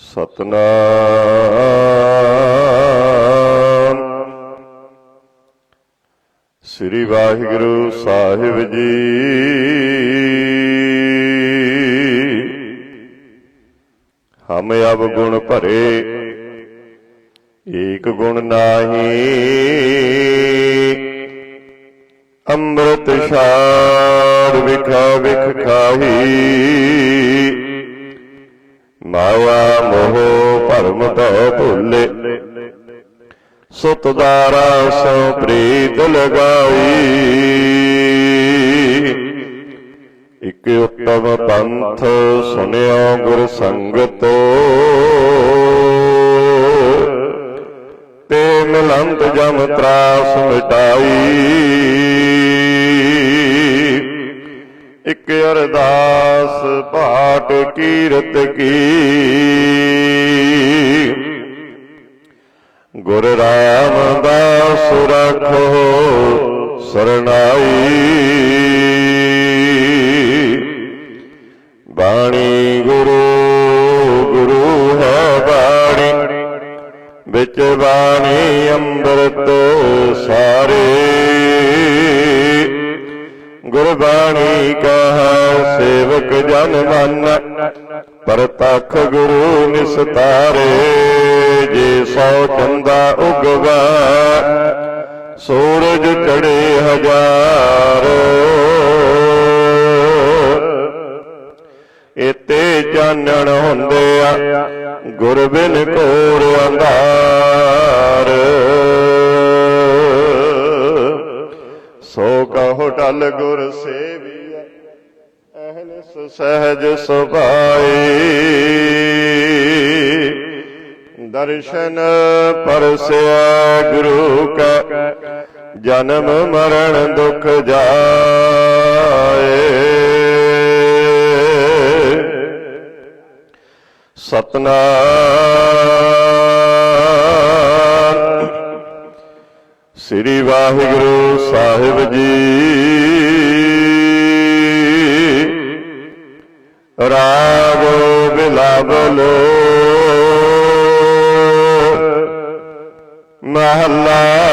ਸਤਨਾਮ। ਸ੍ਰੀ ਵਾਹਿਗੁਰੂ ਸਾਹਿਬ ਜੀ। ਹਮ ਅਬ ਗੁਣ ਭਰੇ, ਏਕ ਗੁਣ ਨਾਹੀ। ਅੰਮ੍ਰਿਤ ਛਾੜ ਵਿਖਾ ਵਿਖ ਖਾਹੀ। ਮਾਇਆ ਮੋਹ ਭਰਮ ਤੋ ਭੁੱਲੇ। ਸੁਤ ਦਾਰਾ ਸੋ ਪ੍ਰੀਤ ਲਗਾਈ। ਇਕ ਉਤਮ ਪੰਥ ਸੁਨਿਓ ਗੁਰ ਸੰਗਤੋ। ਤੇ ਮਿਲੰਤ ਜਮ ਤਰਾਸ ਮਿਟਾਈ। ਇਕ ਅਰਦਾਸ ਪਾਟ ਕੀਰਤ ਕੀ। ਗੁਰ ਰਾਮਦਾਸ ਰਖੋ ਸਰਣਾਈ। ਬਾਣੀ ਗੁਰੂ ਗੁਰੂ ਹੈ ਬਾਣੀ। ਵਿੱਚ ਬਾਣੀ ਅੰਮ੍ਰਿਤ ਸਾਰੇ। ਗੁਰਬਾਣੀ ਕਹਾ ਸੇਵਕ ਜਨ ਮਨ। ਪਰਤਖ ਗੁਰੂ ਨਿਸਤਾਰੇ, ਜੇ ਸੌ ਚੰਦਾ ਉਗਵਾ, ਸੂਰਜ ਚੜੇ ਹਜ਼ਾਰ। ਇਤੇ ਚਾਨਣ ਹੁੰਦੇ ਆ ਗੁਰ ਬਿਨ ਘੋਰ ਅੰਧਾਰ। ਕਹੋ ਗੁਰ ਸੇਵੀਆ ਅਹਨਿਸ ਸਹਿਜ ਸੁਭਾਈ। ਦਰਸ਼ਨ ਪਰਸਿਆ ਗੁਰੂ ਕਾ, ਜਨਮ ਮਰਨ ਦੁਖ ਜਾਏ। ਸਤਨਾਮ ਸ੍ਰੀ ਵਾਹਿਗੁਰੂ ਸਾਹਿਬ ਜੀ। ਰਾਗ ਬਿਲਾਵਲ ਮਹੱਲਾ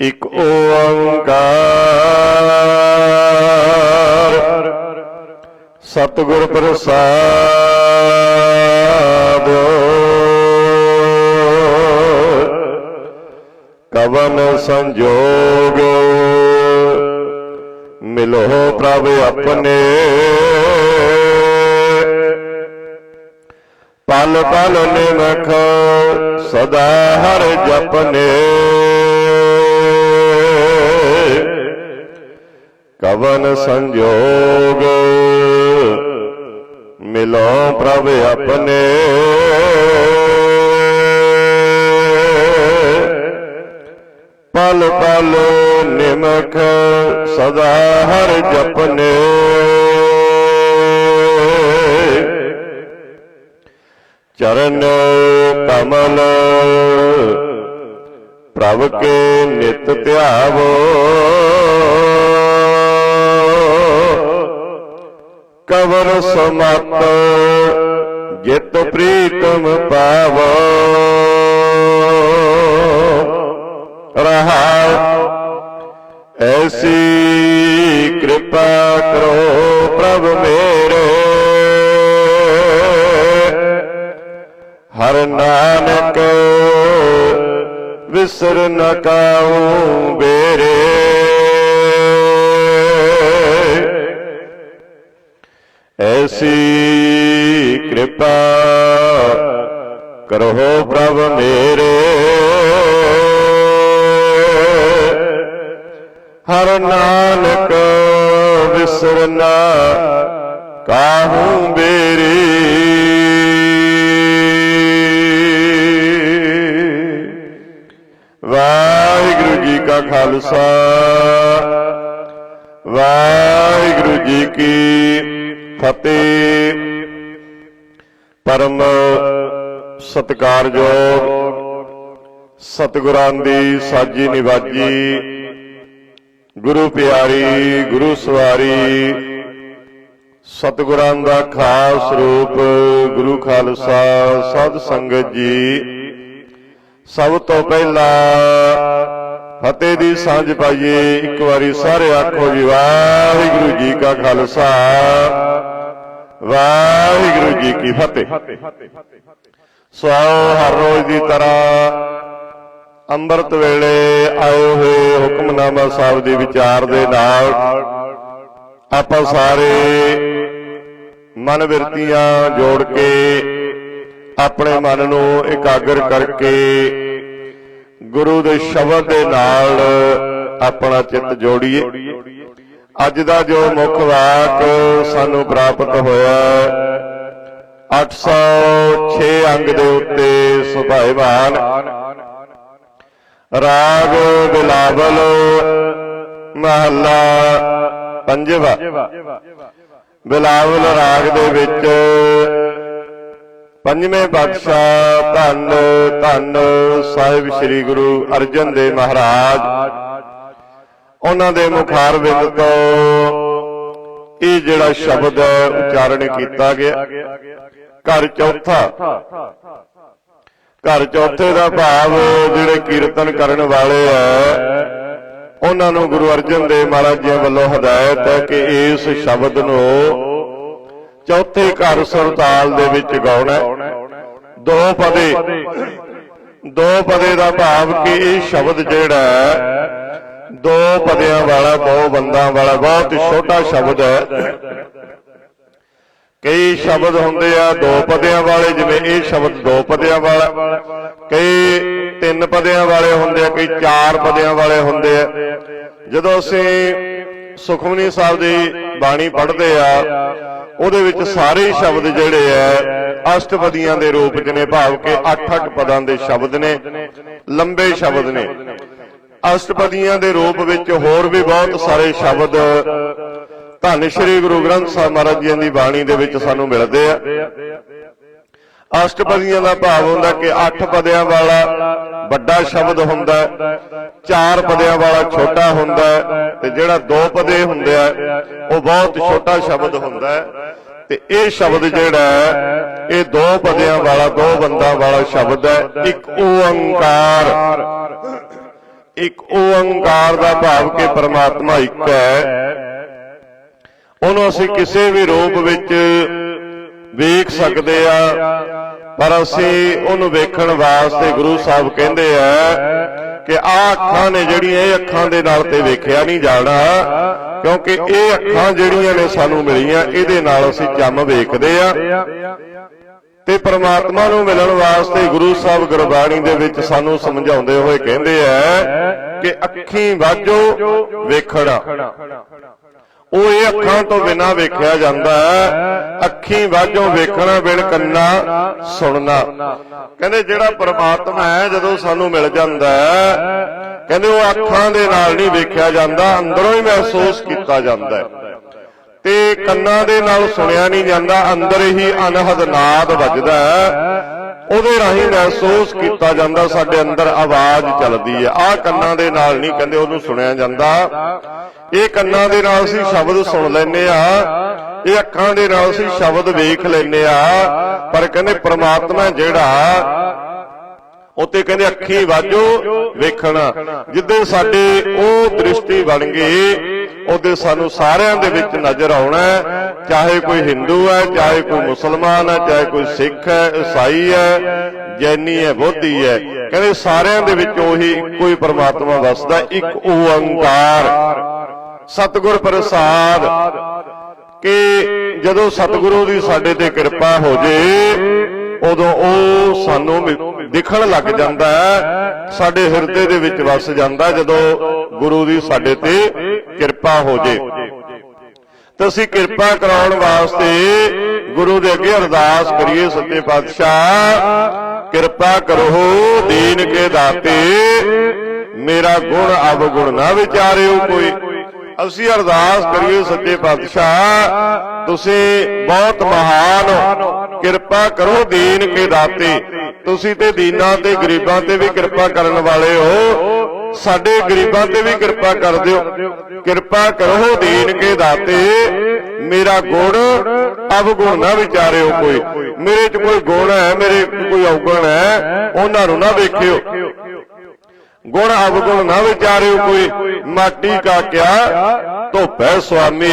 ਇਕ ਓੰਕਾਰ। ਸਤਿਗੁਰ ਪ੍ਰਸਾਦ। ਕਵਨ ਸੰਜੋਗ। ਮਿਲੋ ਪ੍ਰਭ ਆਪਣੇ। ਪਲ ਪਲ ਨਿਮਖ ਸਦਾ ਹਰ ਜਪਨੇ। ਕਵਨ ਸੰਜੋਗ। ਮਿਲੋ ਪ੍ਰਭ ਆਪਣੇ। ਪਲ ਪਲ ਨਿਮਖ ਸਦਾ ਹਰ ਜਪਨੇ। ਚਰਨ ਕਮਲ, ਪ੍ਰਭ ਕੇ ਨਿਤ ਧਿਆਵੋ। ਕਵਰ ਸਮਤ ਜਿਤ ਪ੍ਰੀਤਮ ਪਾਵੋ। ਰਹਾਉ, ਐਸੀ ਕਿਰਪਾ ਕਰੋ ਪ੍ਰਭ ਮੇਰੇ। ਹਰ ਨਾਨਕ ਵਿਸਰ ਨ ਕਾਉ ਬੇਰੇ। ਕਰੋ ਪ੍ਰਭ ਮੇਰੇ। ਹਰ ਨਾਨਕ ਵਿਸਰਨਾ ਕਾਹੂ ਬੇਰੀ। ਵਾਹਿਗੁਰੂ ਜੀ ਕਾ ਖਾਲਸਾ। ਵਾਹਿਗੁਰੂ ਜੀ ਕੀ ਫਤਿਹ। ਪਰਮ ਸਤਿਕਾਰਯੋਗ ਸਤਿਗੁਰਾਂ ਦੀ ਸਾਜੀ ਨਿਵਾਜੀ, ਗੁਰੂ ਪਿਆਰੀ, ਗੁਰੂ ਸਵਾਰੀ, ਸਤਿਗੁਰਾਂ ਦਾ ਖਾਸ ਰੂਪ, ਗੁਰੂ ਖਾਲਸਾ ਸਤ ਸੰਗਤ ਜੀ। ਸਭ ਤੋਂ ਪਹਿਲਾਂ ਫਤਿਹ ਦੀ ਸਾਂਝ ਪਾਈਏ, ਇੱਕ ਵਾਰੀ ਸਾਰੇ ਆਖੋ ਜੀ, ਵਾਹਿਗੁਰੂ ਜੀ ਕਾ ਖਾਲਸਾ, ਵਾਹਿਗੁਰੂ ਜੀ ਕੀ ਫਤਿਹ। ਸੋ ਹਰ ਰੋਜ਼ ਦੀ ਤਰ੍ਹਾਂ ਅੰਮ੍ਰਿਤ ਵੇਲੇ ਆਏ ਹੋਏ ਹੁਕਮਨਾਮਾ ਸਾਹਿਬ ਦੇ ਵਿਚਾਰ ਦੇ ਨਾਲ ਆਪਾਂ ਸਾਰੇ ਮਨ ਵਿਰਤੀਆਂ ਜੋੜ ਕੇ ਆਪਣੇ ਮਨ ਨੂੰ ਇਕਾਗਰ ਕਰਕੇ ਗੁਰੂ ਦੇ ਸ਼ਬਦ ਦੇ ਨਾਲ ਆਪਣਾ ਚਿੱਤ ਜੋੜੀਏ। ਅੱਜ ਦਾ ਜੋ ਮੁੱਖ ਵਾਕ ਸਾਨੂੰ ਪ੍ਰਾਪਤ ਹੋਇਆ 806 ਅੰਗ ਦੇ ਉੱਤੇ ਸੁਭਾਇਵਾਨ ਰਾਗ ਬਿਲਾਵਲ ਮਹੱਲਾ ਪੰਜਵਾ। ਬਿਲਾਵਲ ਰਾਗ ਦੇ ਵਿੱਚ ਪੰਜਵੇਂ ਪਾਤਸ਼ਾਹ ਧੰਨ ਧੰਨ ਸਾਹਿਬ ਸ੍ਰੀ ਗੁਰੂ ਅਰਜਨ ਦੇਵ ਮਹਾਰਾਜ। ਉਹਨਾਂ ਦੇ ਮੁਖਾਰ ਬਿੰਦ ਤੋਂ ਇਹ ਜਿਹੜਾ ਸ਼ਬਦ ਉਚਾਰਨ ਕੀਤਾ ਗਿਆ। ਘਰ ਚੌਥਾ। ਘਰ ਚੌਥੇ ਦਾ ਭਾਵ ਜਿਹੜੇ ਕੀਰਤਨ ਕਰਨ ਵਾਲੇ ਆ, ਉਹਨਾਂ ਨੂੰ ਗੁਰੂ ਅਰਜਨ ਦੇਵ ਮਹਾਰਾਜ ਜੀ ਵੱਲੋਂ ਹਦਾਇਤ ਹੈ ਕਿ ਇਸ ਸ਼ਬਦ ਨੂੰ ਚੌਥੇ ਘਰ ਸੁਰਤਾਲ ਦੇ ਵਿੱਚ ਗਾਉਣਾ ਦੋ ਪਦੇ। ਦੋ ਪਦੇ ਦਾ ਭਾਵ ਕਿ ਇਹ ਸ਼ਬਦ ਜਿਹੜਾ ਦੋ ਪਦਿਆਂ ਵਾਲਾ, ਦੋ ਬੰਦਾਂ ਵਾਲਾ ਬਹੁਤ ਛੋਟਾ ਸ਼ਬਦ ਹੈ। ਕਈ ਸ਼ਬਦ ਹੁੰਦੇ ਆ ਦੋ ਪਦਿਆਂ ਵਾਲੇ, ਜਿਵੇਂ ਇਹ ਸ਼ਬਦ ਦੋ ਪਦਿਆਂ ਵਾਲਾ। ਕਈ ਤਿੰਨ ਪਦਿਆਂ ਵਾਲੇ ਹੁੰਦੇ ਆ, ਕਈ ਚਾਰ ਪਦਿਆਂ ਵਾਲੇ ਹੁੰਦੇ ਆ। ਜਦੋਂ ਅਸੀਂ ਸੁਖਮਨੀ ਸਾਹਿਬ ਦੀ ਬਾਣੀ ਪੜ੍ਹਦੇ ਆ, ਉਹਦੇ ਵਿੱਚ ਸਾਰੇ ਸ਼ਬਦ ਜਿਹੜੇ ਆ, ਅਸ਼ਟਪਦੀਆਂ ਦੇ ਰੂਪ ਚ ਨੇ, ਭਾਵ ਕਿ 8-8 ਪਦਾਂ ਦੇ ਸ਼ਬਦ ਨੇ, ਲੰਬੇ ਸ਼ਬਦ ਨੇ। ਅਸ਼ਟਪਦੀਆਂ ਦੇ ਰੂਪ ਵਿੱਚ ਹੋਰ ਵੀ ਬਹੁਤ ਸਾਰੇ ਸ਼ਬਦ ਧੰਨ ਸ਼੍ਰੀ ਗੁਰੂ ਗ੍ਰੰਥ ਸਾਹਿਬ ਮਹਾਰਾਜ ਜੀ ਦੀ ਬਾਣੀ ਦੇ ਵਿੱਚ ਸਾਨੂੰ ਮਿਲਦੇ ਆ। ਅਸ਼ਟਪਦੀਆਂ ਦਾ ਭਾਵ ਹੁੰਦਾ ਕਿ ਅੱਠ ਪਦਿਆਂ ਵਾਲਾ ਵੱਡਾ ਸ਼ਬਦ ਹੁੰਦਾ ਚਾਰ ਪਦਿਆਂ ਵਾਲਾ ਛੋਟਾ ਹੁੰਦਾ ਤੇ ਜਿਹੜਾ ਦੋ ਪਦੇ ਹੁੰਦੇ ਆ, ਉਹ ਬਹੁਤ ਛੋਟਾ ਸ਼ਬਦ ਹੁੰਦਾ ਤੇ ਇਹ ਸ਼ਬਦ ਜਿਹੜਾ ਹੈ, ਇਹ ਦੋ ਪਦਿਆਂ ਵਾਲਾ, ਦੋ ਬੰਦਾਂ ਵਾਲਾ ਸ਼ਬਦ ਹੈ, ਇੱਕ ਓੰਕਾਰ। ਇੱਕ ਓੰਕਾਰ ਦਾ ਭਾਵ ਕਿ ਪਰਮਾਤਮਾ ਇੱਕ ਹੈ। ਉਹਨੂੰ ਅਸੀਂ ਕਿਸੇ ਵੀ ਰੂਪ ਵਿੱਚ ਵੇਖ ਸਕਦੇ ਆ ਪਰ ਅਸੀਂ ਉਹਨੂੰ ਵੇਖਣ ਵਾਸਤੇ ਗੁਰੂ ਸਾਹਿਬ ਕਹਿੰਦੇ ਆ ਕਿ ਆਹ ਅੱਖਾਂ ਨੇ ਜਿਹੜੀਆਂ ਇਹ ਅੱਖਾਂ ਦੇ ਨਾਲ ਤੇ ਵੇਖਿਆ ਨਹੀਂ ਜਾਣਾ ਕਿਉਂਕਿ ਇਹ ਅੱਖਾਂ ਜਿਹੜੀਆਂ ਨੇ ਸਾਨੂੰ ਮਿਲੀਆਂ ਇਹਦੇ ਨਾਲ ਅਸੀਂ ਚੰਮ ਵੇਖਦੇ ਆ। ਤੇ ਪ੍ਰਮਾਤਮਾ ਨੂੰ ਮਿਲਣ ਵਾਸਤੇ ਗੁਰੂ ਸਾਹਿਬ ਗੁਰਬਾਣੀ ਦੇ ਵਿੱਚ ਸਾਨੂੰ ਸਮਝਾਉਂਦੇ ਹੋਏ ਕਹਿੰਦੇ ਆ ਕਿ ਅੱਖੀਂ ਵਾਜੋ ਵੇਖਣਾ। ਉਹ ਇਹ ਅੱਖਾਂ ਤੋਂ ਬਿਨਾ ਵੇਖਿਆ ਜਾਂਦਾ ਹੈ। ਅੱਖੀਂ ਵਾਜੋਂ ਵੇਖਣਾ, ਬਿਨ ਕੰਨਾ ਸੁਣਨਾ। ਕਹਿੰਦੇ ਜਿਹੜਾ ਪਰਮਾਤਮਾ ਹੈ, ਜਦੋਂ ਸਾਨੂੰ ਮਿਲ ਜਾਂਦਾ ਹੈ, ਕਹਿੰਦੇ ਉਹ ਅੱਖਾਂ ਦੇ ਨਾਲ ਨਹੀਂ ਵੇਖਿਆ ਜਾਂਦਾ, ਅੰਦਰੋਂ ਹੀ ਮਹਿਸੂਸ ਕੀਤਾ ਜਾਂਦਾ ਹੈ। ਤੇ ਕੰਨਾਂ ਦੇ ਨਾਲ ਸੁਣਿਆ ਨਹੀਂ ਜਾਂਦਾ, ਅੰਦਰ ਹੀ ਅਨਹਦ ਨਾਦ ਵੱਜਦਾ ਹੈ। ਉਹਦੇ ਰਾਹੀਂ ਮਹਿਸੂਸ ਕੀਤਾ ਜਾਂਦਾ, ਸਾਡੇ ਅੰਦਰ ਆਵਾਜ਼ ਚੱਲਦੀ ਹੈ। ਆਹ ਕੰਨਾਂ ਦੇ ਨਾਲ ਨਹੀਂ ਕਹਿੰਦੇ ਉਹਨੂੰ ਸੁਣਿਆ ਜਾਂਦਾ। ਇਹ ਕੰਨਾਂ ਦੇ ਨਾਲ ਅਸੀਂ ਸ਼ਬਦ ਸੁਣ ਲੈਨੇ ਆ ਇਹ ਅੱਖਾਂ ਦੇ ਨਾਲ ਅਸੀਂ ਸ਼ਬਦ ਵੇਖ ਲੈਨੇ ਆ ਪਰ ਕਹਿੰਦੇ ਪ੍ਰਮਾਤਮਾ ਜਿਹੜਾ ਉੱਤੇ ਕਹਿੰਦੇ ਅੱਖੀ ਵਾਜੋ, ਵੇਖਣਾ। ਜਿੱਦੇ ਸਾਡੇ ਉਹ ਦ੍ਰਿਸ਼ਟੀ ਬਣ ਗਈ, ਉਹਦੇ ਸਾਨੂੰ ਸਾਰਿਆਂ ਦੇ ਵਿੱਚ ਨਜ਼ਰ ਆਉਣਾ ਚਾਹੇ ਕੋਈ ਹਿੰਦੂ ਹੈ, ਚਾਹੇ ਕੋਈ ਮੁਸਲਮਾਨ ਹੈ, ਚਾਹੇ ਕੋਈ ਸਿੱਖ ਹੈ ਈਸਾਈ ਹੈ, ਜੈਨੀ ਹੈ, ਬੋਧੀ ਹੈ। ਕਹਿੰਦੇ ਸਾਰਿਆਂ ਦੇ ਵਿੱਚ ਉਹੀ ਇੱਕੋ ਹੀ ਪ੍ਰਮਾਤਮਾ ਵਸਦਾ, ਇੱਕ ਓੰਕਾਰ। ਸਤਿਗੁਰ ਪ੍ਰਸਾਦ। ਕਿ ਜਦੋਂ ਸਤਿਗੁਰੂ ਦੀ ਸਾਡੇ ਤੇ ਕਿਰਪਾ ਹੋ ਜੇ, ਉਦੋਂ ਉਹ ਸਾਨੂੰ ਦਿਖਣ ਲੱਗ ਜਾਂਦਾ ਹੈ, ਸਾਡੇ ਹਿਰਦੇ ਦੇ ਵਿੱਚ ਵਸ ਜਾਂਦਾ ਜਦੋਂ ਗੁਰੂ ਦੀ ਸਾਡੇ ਤੇ ਕਿਰਪਾ ਹੋ ਜੇ। ਤਾਂ ਅਸੀਂ ਕਿਰਪਾ ਕਰਾਉਣ ਵਾਸਤੇ ਗੁਰੂ ਦੇ ਅੱਗੇ ਅਰਦਾਸ ਕਰੀਏ ਸੱਚੇ ਪਾਤਸ਼ਾਹ। ਕਿਰਪਾ ਕਰੋ, ਦੀਨ ਕੇ ਦਾਤੇ। ਮੇਰਾ ਗੁਣ ਅਵਗੁਣ ਨਾ ਵਿਚਾਰਿਓ ਕੋਈ। ਅਸੀਂ ਅਰਦਾਸ ਕਰੀਏ ਸੱਚੇ ਪਾਤਸ਼ਾਹ। ਤੁਸੀਂ ਬਹੁਤ ਮਹਾਨ ਹੋ। ਕਿਰਪਾ ਕਰੋ, ਦੀਨ ਕੇ ਦਾਤੇ। ਤੁਸੀਂ ਤੇ ਦੀਨਾਂ ਤੇ ਗਰੀਬਾਂ ਤੇ ਵੀ ਕਿਰਪਾ ਕਰਨ ਵਾਲੇ ਹੋ। ਸਾਡੇ ਗਰੀਬਾਂ ਤੇ ਵੀ ਕਿਰਪਾ ਕਰ ਦਿਓ। ਕਿਰਪਾ ਕਰੋ ਦੀਨ ਕੇ ਦਾਤੇ। ਮੇਰਾ ਗੁਣ ਅਵਗੁਣ ਨਾ ਵਿਚਾਰਿਓ ਕੋਈ। ਮੇਰੇ 'ਚ ਕੋਈ ਗੁਣ ਹੈ ਮੇਰੇ ਕੋਈ ਔਗਣ ਹੈ ਉਹਨਾਂ ਨੂੰ ਨਾ ਵੇਖਿਓ। ਗੁਣ ਅਵਗੁਣ ਨਾ ਵਿਚਾਰਿਓ ਕੋਈ। ਮਾਟੀ ਕਾ ਕਿਆ ਧੋਪੈ ਸੁਆਮੀ।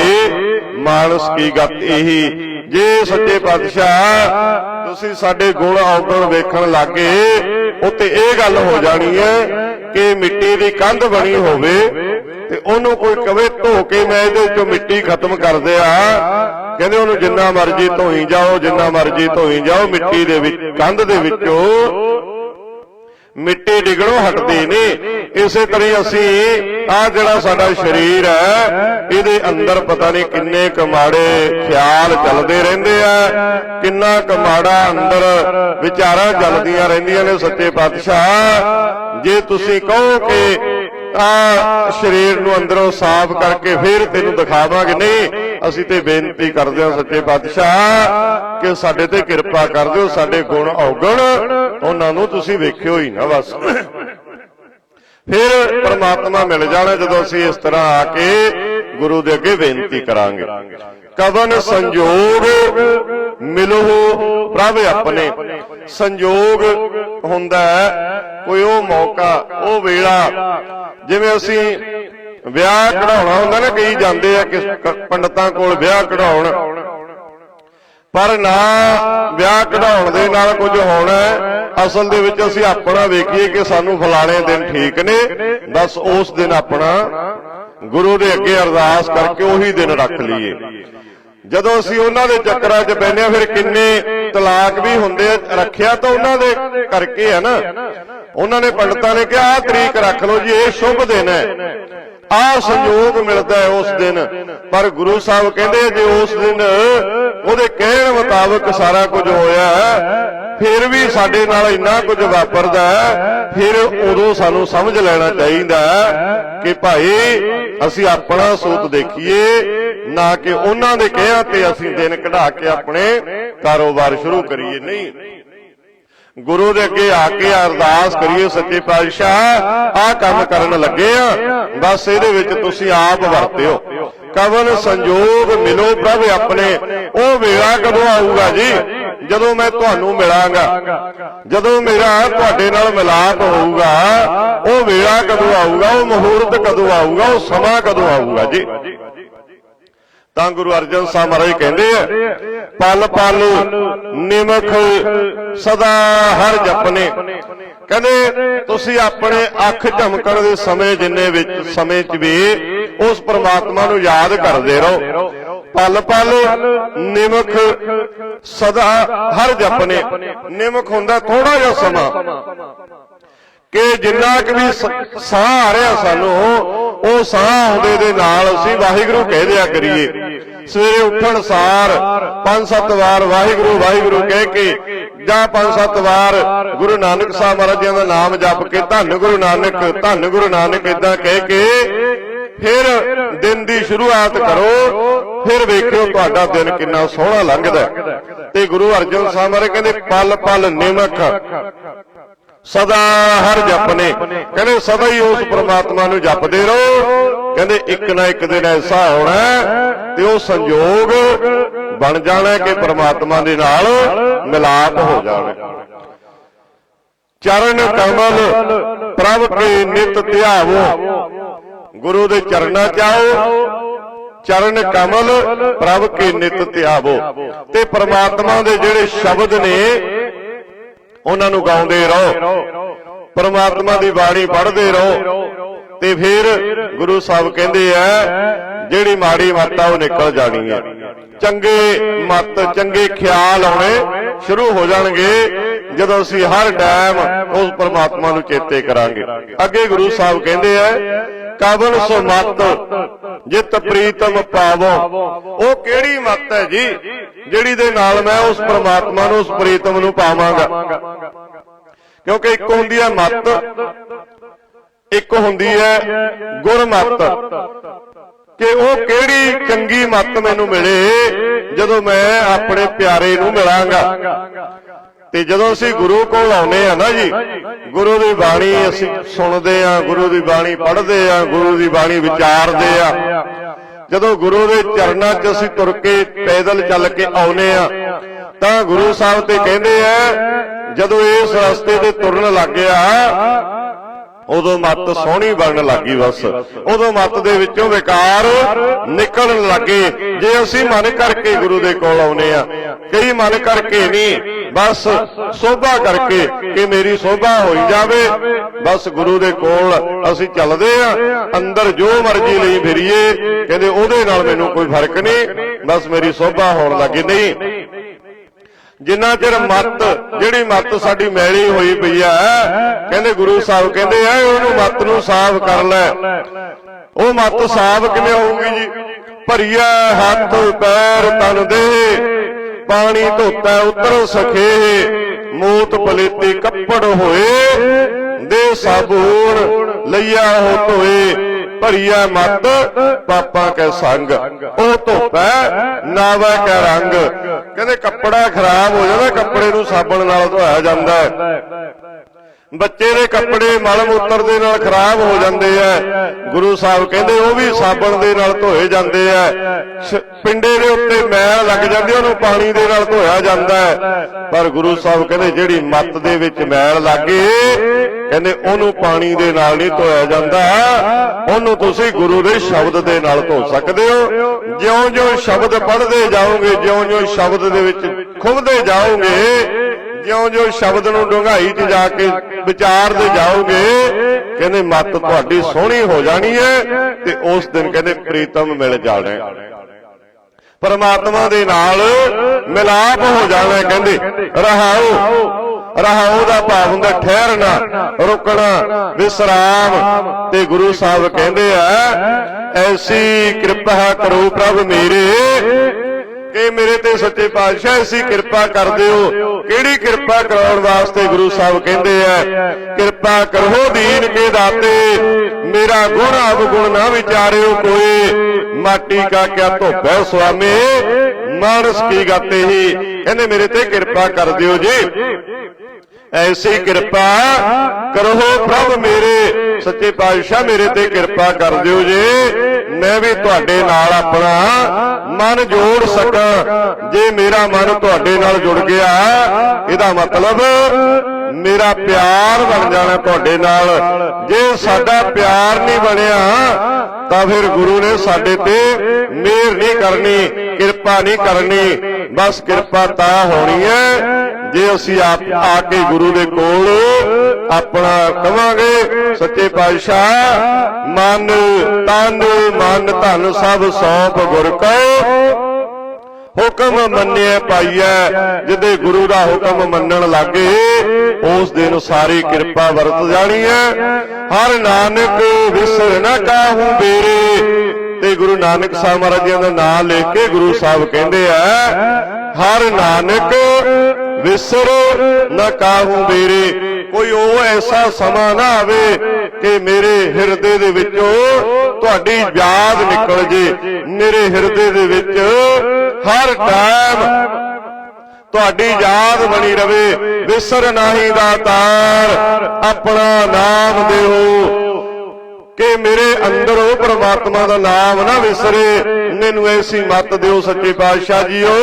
ਮਾਨਸ ਕੀ ਗਤ ਇਹੀ। ਜੇ ਸੱਚੇ ਪਾਤਸ਼ਾਹ ਤੁਸੀਂ ਸਾਡੇ ਗੁਣ ਔਗਣ ਵੇਖਣ ਲੱਗੇ, ਉੱਤੇ ਇਹ ਗੱਲ ਹੋ ਜਾਣੀ ਹੈ ਕਿ ਮਿੱਟੀ ਦੀ ਕੰਧ ਬਣੀ ਹੋਵੇ ਤੇ ਉਹਨੂੰ ਕੋਈ ਕਵੇ ਧੋ ਕੇ ਮੈਂ ਇਹਦੇ ਵਿੱਚੋਂ ਮਿੱਟੀ ਖਤਮ ਕਰ ਦਿਆ। ਕਹਿੰਦੇ ਉਹਨੂੰ ਜਿੰਨਾ ਮਰਜ਼ੀ ਧੋਈ ਜਾਓ, ਜਿੰਨਾ ਮਰਜ਼ੀ ਧੋਈ ਜਾਓ, ਮਿੱਟੀ ਦੇ ਵਿੱਚ, ਕੰਧ ਦੇ ਵਿੱਚੋਂ ਮਿੱਟੀ ਡਿਗਣੋਂ ਹਟਦੀ ਨਹੀਂ ਇਸੇ ਤਰ੍ਹਾਂ ਅਸੀਂ ਆ ਜਿਹੜਾ ਸਾਡਾ ਸਰੀਰ ਹੈ, ਇਹਦੇ ਅੰਦਰ ਪਤਾ ਨਹੀਂ ਕਿੰਨੇ ਕਮਾੜੇ ਖਿਆਲ ਚੱਲਦੇ ਰਹਿੰਦੇ ਆ। ਕਿੰਨਾ ਕਮਾੜਾ ਅੰਦਰ ਵਿਚਾਰਾਂ ਚੱਲਦੀਆਂ ਰਹਿੰਦੀਆਂ ਨੇ ਸੱਚੇ ਪਾਤਸ਼ਾਹ। ਜੇ ਤੁਸੀਂ ਕਹੋ ਕਿ ਆ ਸਰੀਰ ਨੂੰ ਅੰਦਰੋਂ ਸਾਫ਼ ਕਰਕੇ ਫਿਰ ਤੈਨੂੰ ਦਿਖਾਵਾਂਗੇ। ਨਹੀਂ, ਅਸੀਂ ਤੇ ਬੇਨਤੀ ਕਰਦੇ ਹਾਂ ਸੱਚੇ ਪਾਤਸ਼ਾਹ ਕਿ ਸਾਡੇ ਤੇ ਕਿਰਪਾ ਕਰ ਦਿਓ, ਸਾਡੇ ਗੁਣ ਔਗਣ। ਉਹਨਾਂ ਨੂੰ ਤੁਸੀਂ ਵੇਖਿਓ ਹੀ ਨਾ ਬਸ। ਫਿਰ ਪਰਮਾਤਮਾ ਮਿਲ ਜਾਣਾ ਜਦੋਂ ਅਸੀਂ ਇਸ ਤਰ੍ਹਾਂ ਆ ਕੇ ਗੁਰੂ ਦੇ ਅੱਗੇ ਬੇਨਤੀ ਕਰਾਂਗੇ। ਕਵਨ ਸੰਜੋਗ ਮਿਲੋ ਪ੍ਰਭ ਆਪਣੇ। ਸੰਜੋਗ ਹੁੰਦਾ ਕੋਈ ਉਹ ਮੌਕਾ, ਉਹ ਵੇਲਾ ਜਿਵੇਂ ਅਸੀਂ ਵਿਆਹ ਕਢਾਉਣਾ ਹੁੰਦਾ ਨਾ, ਕਈ ਜਾਂਦੇ ਆ ਕਿ, ਪੰਡਤਾਂ ਕੋਲ ਵਿਆਹ ਕਢਾਉਣ। ਪਰ ਨਾ ਵਿਆਹ ਕਢਾਉਣ ਦੇ ਨਾਲ ਕੁਝ ਹੋਣਾ ਅਸਲ ਦੇ ਵਿੱਚ ਅਸੀਂ ਆਪਣਾ ਵੇਖੀਏ ਕਿ ਸਾਨੂੰ ਫਲਾਣੇ ਦਿਨ ਠੀਕ ਨੇ। ਬਸ ਉਸ ਦਿਨ ਆਪਣਾ ਗੁਰੂ ਦੇ ਅੱਗੇ ਅਰਦਾਸ ਕਰਕੇ ਉਹੀ ਦਿਨ ਰੱਖ ਲਈਏ। ਜਦੋਂ ਅਸੀਂ ਉਹਨਾਂ ਦੇ ਚੱਕਰਾਂ 'ਚ ਪੈਨੇ ਆ ਫਿਰ ਕਿੰਨੇ ਤਲਾਕ ਵੀ ਹੁੰਦੇ ਰੱਖਿਆ ਤਾਂ ਉਹਨਾਂ ਦੇ ਕਰਕੇ ਹੈ ਨਾ। ਉਹਨਾਂ ਨੇ ਪੰਡਤਾਂ ਨੇ ਕਿਹਾ, ਆਹ ਤਰੀਕ ਰੱਖ ਲਓ ਜੀ, ਇਹ ਸ਼ੁਭ ਦਿਨ ਹੈ। ਆਹ ਸੰਯੋਗ ਮਿਲਦਾ ਹੈ ਉਸ ਦਿਨ। ਪਰ ਗੁਰੂ ਸਾਹਿਬ ਕਹਿੰਦੇ ਜੇ ਉਸ ਦਿਨ ਉਹਦੇ ਕਹਿਣ ਮੁਤਾਬਕ ਸਾਰਾ ਕੁਝ ਹੋਇਆ, ਫਿਰ ਵੀ ਸਾਡੇ ਨਾਲ ਇੰਨਾ ਕੁਝ ਵਾਪਰਦਾ ਫਿਰ ਉਦੋਂ ਸਾਨੂੰ ਸਮਝ ਲੈਣਾ ਚਾਹੀਦਾ ਕਿ ਭਾਈ ਅਸੀਂ ਆਪਣਾ ਸੂਤ ਦੇਖੀਏ, ਨਾ ਕਿ ਉਹਨਾਂ ਦੇ ਕਹਿਆਂ ਤੇ ਅਸੀਂ ਦਿਨ ਕਢਾ ਕੇ ਆਪਣੇ ਕਾਰੋਬਾਰ ਸ਼ੁਰੂ ਕਰੀਏ। ਨਹੀਂ ਗੁਰੂ ਦੇ ਅੱਗੇ ਆ ਕੇ ਅਰਦਾਸ ਕਰੀਏ, ਸੱਚੇ ਪਾਤਸ਼ਾਹ, ਆਹ ਕੰਮ ਕਰਨ ਲੱਗੇ ਆ। ਬਸ ਇਹਦੇ ਵਿੱਚ ਤੁਸੀਂ ਆਪ ਵਰਤਿਓ। ਕਵਨ ਸੰਜੋਗ ਮਿਲੋ ਪ੍ਰਭ ਆਪਣੇ। ਉਹ ਵੇਲਾ ਕਦੋਂ ਆਊਗਾ ਜੀ? ਜਦੋਂ ਮੈਂ ਤੁਹਾਨੂੰ ਮਿਲਾਂਗਾ। ਜਦੋਂ ਮੇਰਾ ਤੁਹਾਡੇ ਨਾਲ ਮਿਲਾਪ ਹੋਊਗਾ, ਉਹ ਵੇਲਾ ਕਦੋਂ ਆਊਗਾ? ਉਹ ਮੁਹੂਰਤ ਕਦੋਂ ਆਊਗਾ? ਉਹ ਸਮਾਂ ਕਦੋਂ ਆਊਗਾ ਜੀ? ਤਾਂ ਗੁਰੂ ਅਰਜਨ ਸਾਹਿਬ ਮਹਾਰਾਜ ਕਹਿੰਦੇ ਆ, ਪਲ ਪਲ ਨਿਮਖ ਸਦਾ ਹਰ ਜਪਨੇ। ਕਹਿੰਦੇ, ਤੁਸੀਂ ਆਪਣੇ ਅੱਖ ਝਮਕਣ ਦੇ ਸਮੇਂ ਜਿੰਨੇ ਵਿੱਚ ਸਮੇਂ 'ਚ ਵੀ, ਉਸ ਪ੍ਰਮਾਤਮਾ ਨੂੰ ਯਾਦ ਕਰਦੇ ਰਹੋ। ਪਲ ਪਲ ਨਿਮਖ ਸਦਾ ਹਰ ਜਪਨੇ। ਨਿਮਖ ਹੁੰਦਾ ਥੋੜਾ ਜਿਹਾ ਸਮਾਂ। ਕਿ ਜਿੰਨਾ ਕਿ ਵੀ ਸਾਹ ਆ ਰਿਹਾ ਸਾਨੂੰ, ਉਹ ਸਾਹ ਆਉਂਦੇ ਦੇ ਨਾਲ ਅਸੀਂ ਵਾਹਿਗੁਰੂ ਕਹਿ ਦਿਆ ਕਰੀਏ। ਸਵੇਰੇ ਉੱਠਣ ਸਾਰ ਪੰਜ ਸੱਤ ਵਾਰ ਵਾਹਿਗੁਰੂ ਵਾਹਿਗੁਰੂ ਕਹਿ ਕੇ ਜਾਂ ਪੰਜ ਸੱਤ ਵਾਰ ਗੁਰੂ ਨਾਨਕ ਸਾਹਿਬ ਮਹਾਰਾਜ ਜੀ ਦਾ ਨਾਮ ਜਪ ਕੇ ਧੰਨ ਗੁਰੂ ਨਾਨਕ ਧੰਨ ਗੁਰੂ ਨਾਨਕ ਇਦਾਂ ਕਹਿ ਕੇ ਫਿਰ ਦਿਨ ਦੀ ਸ਼ੁਰੂਆਤ ਕਰੋ ਫਿਰ ਵੇਖਿਓ ਤੁਹਾਡਾ ਦਿਨ ਕਿੰਨਾ ਸੋਹਣਾ ਲੰਘਦਾ। ਤੇ ਗੁਰੂ ਅਰਜਨ ਸਾਹਿਬ ਮਹਾਰਾਜ ਕਹਿੰਦੇ ਪਲ ਪਲ ਨਿਮਖ। ਸਦਾ ਹਰ ਜਪ ਨੇ ਕਹਿੰਦੇ ਸਦਾ ਹੀ ਉਸ ਪ੍ਰਮਾਤਮਾ ਨੂੰ ਜਪਦੇ ਰਹੋ। ਕਹਿੰਦੇ ਇੱਕ ਨਾ ਇੱਕ ਦਿਨ ਐਸਾ ਹੋਣਾ ਤੇ ਉਹ ਸੰਜੋਗ ਬਣ ਜਾਣਾ ਕਿ ਪ੍ਰਮਾਤਮਾ ਦੇ ਨਾਲ ਮਿਲਾਪ ਹੋ ਜਾਣਾ ਚਰਨ ਕਮਲ ਪ੍ਰਭ ਕੇ ਨਿਤ ਧਿਆਵੋ। ਗੁਰੂ ਦੇ ਚਰਨਾਂ ਚ ਆਓ। ਚਰਨ ਕਮਲ ਪ੍ਰਭ ਕੇ ਨਿਤ ਧਿਆਵੋ। ਤੇ ਪ੍ਰਮਾਤਮਾ ਦੇ ਜਿਹੜੇ ਸ਼ਬਦ ਨੇ ਉਹਨਾਂ ਨੂੰ ਗਾਉਂਦੇ ਰਹੋ। ਪਰਮਾਤਮਾ ਦੀ ਬਾਣੀ ਪੜ੍ਹਦੇ ਰਹੋ। ਤੇ ਫਿਰ ਗੁਰੂ ਸਾਹਿਬ ਕਹਿੰਦੇ ਆ, ਜਿਹੜੀ ਮਾੜੀ ਮੱਤ ਆ ਉਹ ਨਿਕਲ ਜਾਣੀ ਹੈ। ਚੰਗੇ ਮੱਤ, ਚੰਗੇ ਖਿਆਲ ਆਉਣੇ ਸ਼ੁਰੂ ਹੋ ਜਾਣਗੇ ਜਦੋਂ ਅਸੀਂ ਹਰ ਟਾਈਮ ਉਸ ਪਰਮਾਤਮਾ ਨੂੰ ਚੇਤੇ ਕਰਾਂਗੇ। ਅੱਗੇ ਗੁਰੂ ਸਾਹਿਬ ਕਹਿੰਦੇ ਆ ਕਬਲ ਸੋ ਮਤ ਜਿਤ ਪ੍ਰੀਤਮ ਪਾਵੋ। ਉਹ ਕਿਹੜੀ ਮਤ ਹੈ ਜੀ? ਜਿਹੜੀ ਦੇ ਨਾਲ ਮੈਂ ਉਸ ਪ੍ਰਮਾਤਮਾ ਨੂੰ ਉਸ ਪ੍ਰੀਤਮ ਨੂੰ ਪਾਵਾਂਗਾ। ਕਿਉਂਕਿ ਇੱਕ ਹੁੰਦੀ ਹੈ ਮਤ ਇੱਕ ਹੁੰਦੀ ਹੈ ਗੁਰਮਤ। ਕਿ ਉਹ ਕਿਹੜੀ ਚੰਗੀ ਮੱਤ ਮੈਨੂੰ ਮਿਲੇ ਜਦੋਂ ਮੈਂ ਆਪਣੇ ਪਿਆਰੇ ਨੂੰ ਮਿਲਾਂਗਾ। ਤੇ ਜਦੋਂ ਅਸੀਂ ਗੁਰੂ ਕੋਲ ਆਉਨੇ ਆ ਨਾ ਜੀ ਗੁਰੂ ਦੀ ਬਾਣੀ ਅਸੀਂ ਸੁਣਦੇ ਆ ਗੁਰੂ ਦੀ ਬਾਣੀ ਪੜ੍ਹਦੇ ਆ ਗੁਰੂ ਦੀ ਬਾਣੀ ਵਿਚਾਰਦੇ ਆ। ਜਦੋਂ ਗੁਰੂ ਦੇ ਚਰਨਾਂ 'ਚ ਅਸੀਂ ਤੁਰ ਕੇ ਪੈਦਲ ਚੱਲ ਕੇ ਆਉਨੇ ਆ ਤਾਂ ਗੁਰੂ ਸਾਹਿਬ ਤੇ ਕਹਿੰਦੇ ਆ ਜਦੋਂ ਇਸ ਰਸਤੇ ਤੇ ਤੁਰਨ ਲੱਗਿਆ ਉਦੋਂ ਮੱਤ ਸੋਹਣੀ ਬਣਨ ਲੱਗੀ ਬਸ। ਉਦੋਂ ਮੱਤ ਦੇ ਵਿੱਚੋਂ ਵਿਕਾਰ ਨਿਕਲਣ ਲੱਗੇ। ਜੇ ਅਸੀਂ ਮਨ ਕਰਕੇ ਗੁਰੂ ਦੇ ਕੋਲ ਆਉਨੇ ਆ ਕਈ ਮਨ ਕਰਕੇ ਨਹੀਂ, ਬਸ ਸੋਭਾ ਕਰਕੇ ਕਿ ਮੇਰੀ ਸੋਭਾ ਹੋਈ ਜਾਵੇ। ਬਸ ਗੁਰੂ ਦੇ ਕੋਲ ਅਸੀਂ ਚੱਲਦੇ ਆ ਅੰਦਰ ਜੋ ਮਰਜ਼ੀ ਲਈ ਫਿਰੀਏ, ਕਹਿੰਦੇ ਉਹਦੇ ਨਾਲ ਮੈਨੂੰ ਕੋਈ ਫ਼ਰਕ ਨਹੀਂ, ਬਸ ਮੇਰੀ ਸੋਭਾ ਹੋਣ ਲੱਗੀ। ਨਹੀਂ ਜਿੰਨਾ ਚਿਰ ਮੱਤ ਜਿਹੜੀ ਮੱਤ ਸਾਡੀ ਮੈਲੀ ਹੋਈ ਪਈ ਆ ਕਹਿੰਦੇ ਗੁਰੂ ਸਾਹਿਬ ਕਹਿੰਦੇ ਆ ਉਹਨੂੰ ਮੱਤ ਨੂੰ ਸਾਫ਼ ਕਰ ਲੈ। ਉਹ ਮੱਤ ਸਾਫ਼ ਕਿਵੇਂ ਹੋਊਗੀ ਜੀ? ਭਰੀਆ ਹੱਥ ਪੈਰ ਤਨ ਦੇ ਪਾਣੀ ਧੋਤਾ ਉਤਰ ਸਖੇ ਮੂਤ ਪਲੇਤੀ ਕੱਪੜ ਹੋਏ ਦੇ ਸਾਬੂਨ ਲਈਆ ਹੋ ਧੋਏ। ਭਰੀਆ ਮਤ, ਪਾਪਾਂ ਕੈ ਸੰਗ। ਉਹ ਧੋਪੈ, ਨਾਵਾ ਕੈ ਰੰਗ। ਕਹਿੰਦੇ ਕੱਪੜਾ ਖਰਾਬ ਹੋ ਜਾਂਦਾ, ਕੱਪੜੇ ਨੂੰ ਸਾਬਣ ਨਾਲ ਧੋਇਆ ਜਾਂਦਾ ਹੈ। ਬੱਚੇ ਦੇ ਕੱਪੜੇ ਮਲ ਮੂਤਰ ਦੇ ਨਾਲ ਖਰਾਬ ਹੋ ਜਾਂਦੇ ਆ ਗੁਰੂ ਸਾਹਿਬ ਕਹਿੰਦੇ ਉਹ ਵੀ ਸਾਬਣ ਦੇ ਨਾਲ ਧੋਏ ਜਾਂਦੇ ਆ ਪਿੰਡੇ ਦੇ ਉੱਤੇ ਮੈਲ ਲੱਗ ਜਾਂਦੀ ਉਹਨੂੰ ਪਾਣੀ ਦੇ ਨਾਲ ਧੋਇਆ ਜਾਂਦਾ ਪਰ ਗੁਰੂ ਸਾਹਿਬ ਕਹਿੰਦੇ ਜਿਹੜੀ ਮੱਤ ਦੇ ਵਿੱਚ ਮੈਲ ਲੱਗੇ ਕਹਿੰਦੇ ਉਹਨੂੰ ਪਾਣੀ ਦੇ ਨਾਲ ਨਹੀਂ ਧੋਇਆ ਜਾਂਦਾ। ਉਹਨੂੰ ਤੁਸੀਂ ਗੁਰੂ ਦੇ ਸ਼ਬਦ ਦੇ ਨਾਲ ਧੋ ਸਕਦੇ ਹੋ। ਜਿਉਂ-ਜਿਉਂ ਸ਼ਬਦ ਪੜ੍ਹਦੇ ਜਾਓਗੇ, ਜਿਉਂ-ਜਿਉਂ ਸ਼ਬਦ ਦੇ ਵਿੱਚ ਖੁੱਭਦੇ ਜਾਓਗੇ, ਜਿਉਂ-ਜਿਉਂ ਸ਼ਬਦ ਨੂੰ ਡੂੰਘਾਈ 'ਚ ਜਾ ਕੇ ਵਿਚਾਰਦੇ ਜਾਓਗੇ, ਕਹਿੰਦੇ ਮੱਤ ਤੁਹਾਡੀ ਸੋਹਣੀ ਹੋ ਜਾਣੀ ਹੈ ਤੇ ਉਸ ਦਿਨ ਕਹਿੰਦੇ ਪ੍ਰੀਤਮ ਮਿਲ ਜਾਣਾ। ਪਰਮਾਤਮਾ ਦੇ ਨਾਲ ਮਿਲਾਪ ਹੋ ਜਾਣਾ, ਕਹਿੰਦੇ, ਰਹਾਓ। ਰਹਾਓ ਦਾ ਭਾਵ ਹੁੰਦਾ ਠਹਿਰਨਾ, ਰੁਕਣਾ, ਵਿਸਰਾਮ। ਤੇ ਗੁਰੂ ਸਾਹਿਬ ਕਹਿੰਦੇ ਆ, ਐਸੀ ਕਿਰਪਾ ਕਰੋ ਪ੍ਰਭ ਮੇਰੇ। ਕਿ ਮੇਰੇ ਤੇ ਸੱਚੇ ਪਾਤਸ਼ਾਹ ਐਸੀ ਕਿਰਪਾ ਕਰ ਦਿਓ ਕਿਹੜੀ ਕਿਰਪਾ ਕਰਾਉਣ ਵਾਸਤੇ ਗੁਰੂ ਸਾਹਿਬ ਕਹਿੰਦੇ ਆ, ਕਿਰਪਾ ਕਰੋ ਦੀਨ ਕੇ ਦਾਤੇ। ਮੇਰਾ ਗੁਣ ਅਵਗੁਣ ਨਾ ਵਿਚਾਰਿਓ ਕੋਈ ਮਾਟੀ ਕਾ ਕਿਆ ਧੋਪੈ ਸੁਆਮੀ। ਮਾਨਸ ਕੀ ਗਾਤੇ ਹੀ। ਕਹਿੰਦੇ, ਮੇਰੇ ਤੇ ਕਿਰਪਾ ਕਰ ਦਿਓ ਜੀ। ਐਸੀ ਕਿਰਪਾ ਕਰੋ ਪ੍ਰਭ ਮੇਰੇ। ਸੱਚੇ ਪਾਤਸ਼ਾਹ, ਮੇਰੇ ਤੇ ਕਿਰਪਾ ਕਰ ਦਿਓ ਜੇ। ਮੈਂ ਵੀ ਤੁਹਾਡੇ ਨਾਲ ਆਪਣਾ ਮਨ ਜੋੜ ਸਕਾਂ। ਜੇ ਮੇਰਾ ਮਨ ਤੁਹਾਡੇ ਨਾਲ ਜੁੜ ਗਿਆ, ਇਹਦਾ ਮਤਲਬ ਮੇਰਾ ਪਿਆਰ ਬਣ ਜਾਣਾ ਤੁਹਾਡੇ ਨਾਲ। ਜੇ ਸਾਡਾ ਪਿਆਰ ਨਹੀਂ ਬਣਿਆ, ਤਾਂ ਫਿਰ ਗੁਰੂ ਨੇ ਸਾਡੇ ਤੇ ਮਿਹਰ ਨਹੀਂ ਕਰਨੀ, ਕਿਰਪਾ ਨਹੀਂ ਕਰਨੀ। ਬਸ ਕਿਰਪਾ ਤਾਂ ਹੋਣੀ ਹੈ। ਜੇ ਅਸੀਂ ਆਪ ਆ ਕੇ ਗੁਰੂ ਦੇ ਕੋਲ ਆਪਣਾ ਕਵਾਂਗੇ, ਸੱਚੇ ਪਾਤਸ਼ਾਹ, ਮਨ, ਤਨ, ਮਨ, ਧਨ ਸਭ ਸੌਂਪ ਗੁਰ ਕੋ ਹੁਕਮ ਮੰਨਿਆ ਪਾਈਐ ਜਿੱਦੇ ਗੁਰੂ ਦਾ ਹੁਕਮ ਮੰਨਣ ਲੱਗੇ, ਉਸ ਦਿਨ ਸਾਰੀ ਕਿਰਪਾ ਵਰਤ ਜਾਣੀ ਹੈ ਹਰ ਨਾਨਕ ਵਿਸਰ ਨਾ ਕਾਹੂ ਬੇਰੇ। ਤੇ ਗੁਰੂ ਨਾਨਕ ਸਾਹਿਬ ਮਹਾਰਾਜ ਜੀ ਦਾ ਨਾਮ ਲੈ ਕੇ ਗੁਰੂ ਸਾਹਿਬ ਕਹਿੰਦੇ ਆ, ਹਰ ਨਾਨਕ ਵਿਸਰ ਨਾ ਕਾਹੂ ਬੇਰੇ ਕੋਈ ਉਹ ਐਸਾ ਸਮਾਂ ਨਾ ਆਵੇ ਕਿ ਮੇਰੇ ਹਿਰਦੇ ਦੇ ਵਿੱਚੋਂ ਤੁਹਾਡੀ ਯਾਦ ਨਿਕਲ ਜੇ। ਮੇਰੇ ਹਿਰਦੇ ਦੇ ਵਿੱਚ ਹਰ ਟਾਈਮ ਤੁਹਾਡੀ ਯਾਦ ਬਣੀ ਰਵੇ। ਵਿਸਰ ਨਾਹੀ ਦਾਤਾਰ ਆਪਣਾ ਨਾਮ ਦਿਓ। ਕਿ ਮੇਰੇ ਅੰਦਰ ਉਹ ਪ੍ਰਮਾਤਮਾ ਦਾ ਨਾਮ ਨਾ ਵਿਸਰੇ। ਮੈਨੂੰ ਐਸੀ ਮਤ ਦਿਓ ਸੱਚੇ ਪਾਤਸ਼ਾਹ ਜੀਓ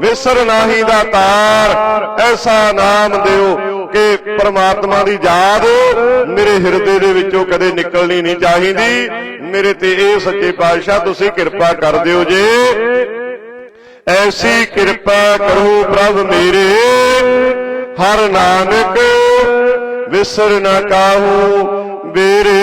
ਵਿਸਰ ਨਾਹੀ ਦਾ ਤਾਰ। ਐਸਾ ਨਾਮ ਦਿਓ ਕਿ ਪ੍ਰਮਾਤਮਾ ਦੀ ਯਾਦ ਮੇਰੇ ਹਿਰਦੇ ਦੇ ਵਿੱਚੋਂ ਕਦੇ ਨਿਕਲਣੀ ਨਹੀਂ ਚਾਹੀਦੀ। ਮੇਰੇ ਤੇ ਇਹ ਸੱਚੇ ਪਾਤਸ਼ਾਹ ਤੁਸੀਂ ਕਿਰਪਾ ਕਰ ਦਿਓ ਜੇ। ਐਸੀ ਕਿਰਪਾ ਕਰੋ ਪ੍ਰਭ ਮੇਰੇ। ਹਰ ਨਾਨਕ ਵਿਸਰ ਨਾ ਕਾਹੂ ਮੇਰੇ।